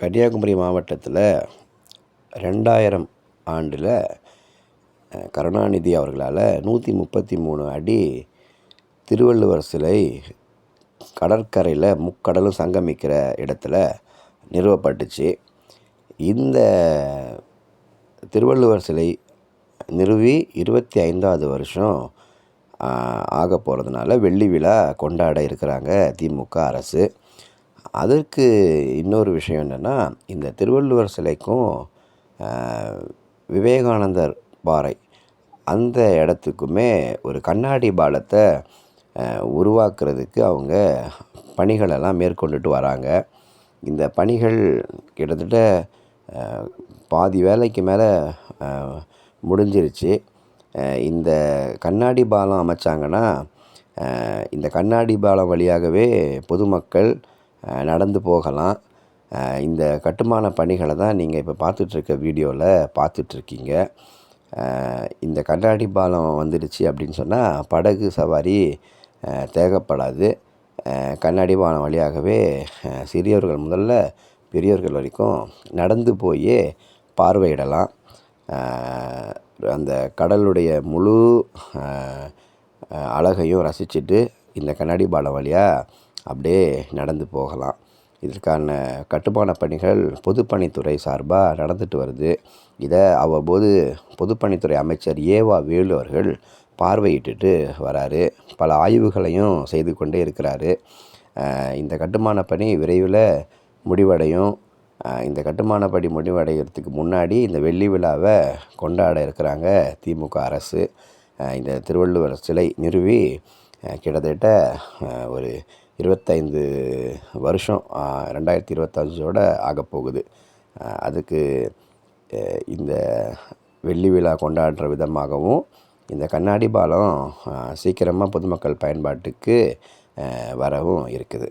கன்னியாகுமரி மாவட்டத்தில் ரெண்டாயிரம் ஆண்டில் கருணாநிதி அவர்களால் நூற்றி முப்பத்தி மூணு அடி திருவள்ளுவர் சிலை கடற்கரையில் முக்கடலும் சங்கமிக்கிற இடத்துல நிறுவப்பட்டுச்சு. இந்த திருவள்ளுவர் சிலை நிறுவி இருபத்தி ஐந்தாவது வருஷம் ஆக போகிறதுனால வெள்ளி விழா கொண்டாட இருக்கிறாங்க திமுக அரசு. அதற்கு இன்னொரு விஷயம் என்னென்னா இந்த திருவள்ளுவர் சிலைக்கும் விவேகானந்தர் பாறை அந்த இடத்துக்குமே ஒரு கண்ணாடி பாலத்தை உருவாக்குறதுக்கு அவங்க பணிகளெல்லாம் மேற்கொண்டுட்டு வராங்க. இந்த பணிகள் கிட்டத்தட்ட பாதி வேலைக்கு மேலே முடிஞ்சிருச்சு. இந்த கண்ணாடி பாலம் அமைச்சாங்கன்னா இந்த கண்ணாடி பாலம் வழியாகவே பொதுமக்கள் நடந்து போகலாம். இந்த கட்டுமான பணிகளை தான் நீங்கள் இப்போ பார்த்துட்ருக்க வீடியோவில் பார்த்துட்ருக்கீங்க. இந்த கண்ணாடி பாலம் வந்துடுச்சு அப்படின்னு சொன்னால் படகு சவாரி தேவைப்படாது. கண்ணாடி பாலம் வழியாகவே சிறியவர்கள் முதல்ல பெரியவர்கள் வரைக்கும் நடந்து போய் பார்வையிடலாம். அந்த கடலுடைய முழு அழகையும் ரசிச்சுட்டு இந்த கண்ணாடி பாலம் வழியாக அப்படியே நடந்து போகலாம். இதற்கான கட்டுமான பணிகள் பொதுப்பணித்துறை சார்பாக நடந்துட்டு வருது. இதை அவ்வப்போது பொதுப்பணித்துறை அமைச்சர் ஏவா வேலு அவர்கள் பார்வையிட்டுட்டு வராரு. பல ஆய்வுகளையும் செய்து கொண்டே இருக்கிறாரு. இந்த கட்டுமான பணி விரைவில் முடிவடையும். இந்த கட்டுமான பணி முடிவடைகிறதுக்கு முன்னாடி இந்த வெள்ளி விழாவை கொண்டாட இருக்கிறாங்க திமுக அரசு. இந்த திருவள்ளுவர் சிலை நிறுவி கிட்டத்தட்ட ஒரு இருபத்தைந்து வருஷம் ரெண்டாயிரத்தி இருபத்தஞ்சோட ஆகப்போகுது. அதுக்கு இந்த வெள்ளி விழா கொண்டாடுற விதமாகவும் இந்த கண்ணாடி பாலம் சீக்கிரமாக பொதுமக்கள் பயன்பாட்டுக்கு வரவும் இருக்குது.